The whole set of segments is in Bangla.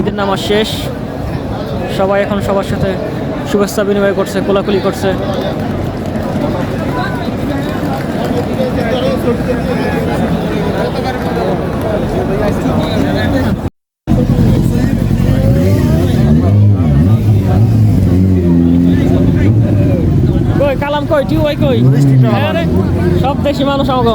ঈদের নামাজ শেষ। সবাই এখন সবার সাথে শুভেচ্ছা বিনিময় করছে কোলাকুলি করছে। কই কালাম কই টিউ ভাই কই হ্যাঁ সব দেশি মানুষ আমাকে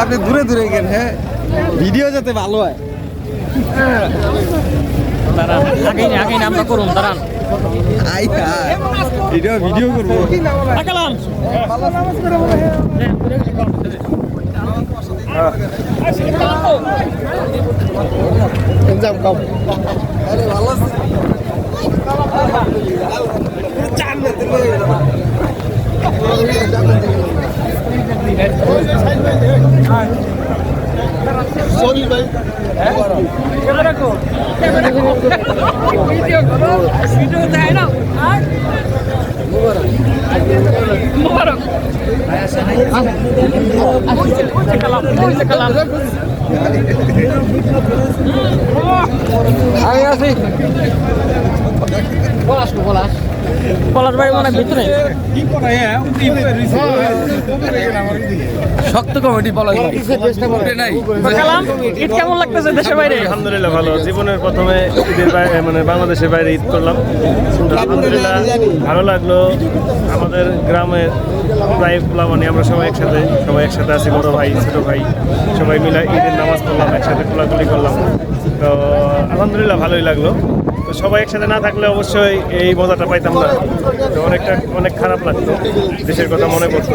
আপনি দূরে দূরে গেন হ্যাঁ? ভিডিও যাতে ভালো হয়। দাঁড়ান আগেই করুন দাঁড়ান এটা ভিডিও করব ভালো আমি আছি পলাশ মানে ভিতরে? শক্ত ঈদ কেমন লাগতেছে দেশের বাইরে? আলহামদুলিল্লাহ ভালো। জীবনের প্রথমে ঈদের বাইরে মানে বাংলাদেশের বাইরে ঈদ করলাম। আলহামদুলিল্লাহ ভালো লাগল। আমাদের গ্রামের প্রায় মানে আমরা সবাই একসাথে সবাই একসাথে আছি বড় ভাই ছোট ভাই সবাই মিলে ঈদের নামাজ পড়লাম একসাথে খোলাখুলি করলাম। তো আলহামদুলিল্লাহ ভালোই লাগল। তো সবাই একসাথে না থাকলে অবশ্যই এই মজাটা পাইতাম না। তো অনেকটা অনেক খারাপ লাগতো দেশের কথা মনে পড়তো।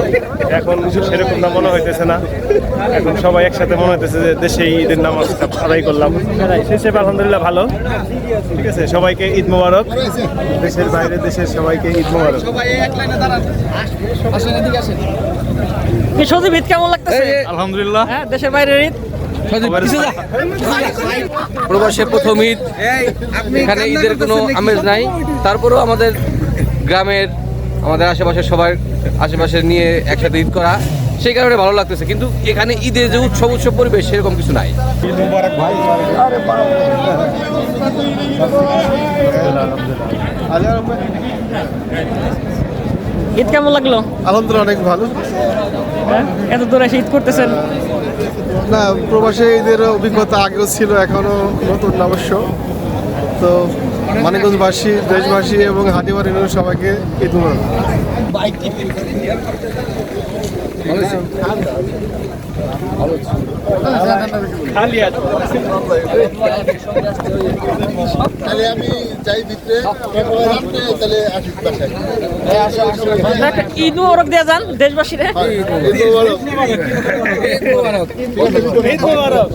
এখন সেরকমটা মনে হইতেছে না। এখন সবাই একসাথে মনে হইতেছে যে দেশে ঈদের নামাজ আদায় করলাম। শেষে আলহামদুলিল্লাহ ভালো। ঠিক আছে সবাইকে ঈদ মোবারক। দেশের বাইরে দেশের সবাইকে ঈদ মোবারক। কি সজীব ঈদ কেমন লাগতেছে? আলহামদুলিল্লাহ। হ্যাঁ দেশের বাইরে ঈদ। প্রবাসের প্রথম ঈদ। এখানে ঈদের কোনো আমেজ নাই। তারপরেও আমাদের গ্রামের আমাদের আশেপাশের সবার আশেপাশে নিয়ে একসাথে ঈদ করা সেই কারণে ভালো লাগতেছে। কিন্তু এখানে ঈদের যে উৎসব উৎসব পরিবেশ সেরকম কিছু নাই। ঈদ কেমন লাগল? আলহামদুলিল্লাহ অনেক ভালো। হ্যাঁ? এত দূরে এসে ঈদ করতেছেন। না, প্রবাসে এদের অভিজ্ঞতা আগেও ছিল এখনও নতুন অবশ্য। তো মানিকগঞ্জবাসী, দেশবাসী এবং হাটিবার সবাইকে ঈদ মুবারক। তাহলে আমি যাই ভিতরে। তাহলে আসি বাসায়। একটা ঈদ মোবারক দিয়ে যান দেশবাসীরে। ঈদ মুবারক।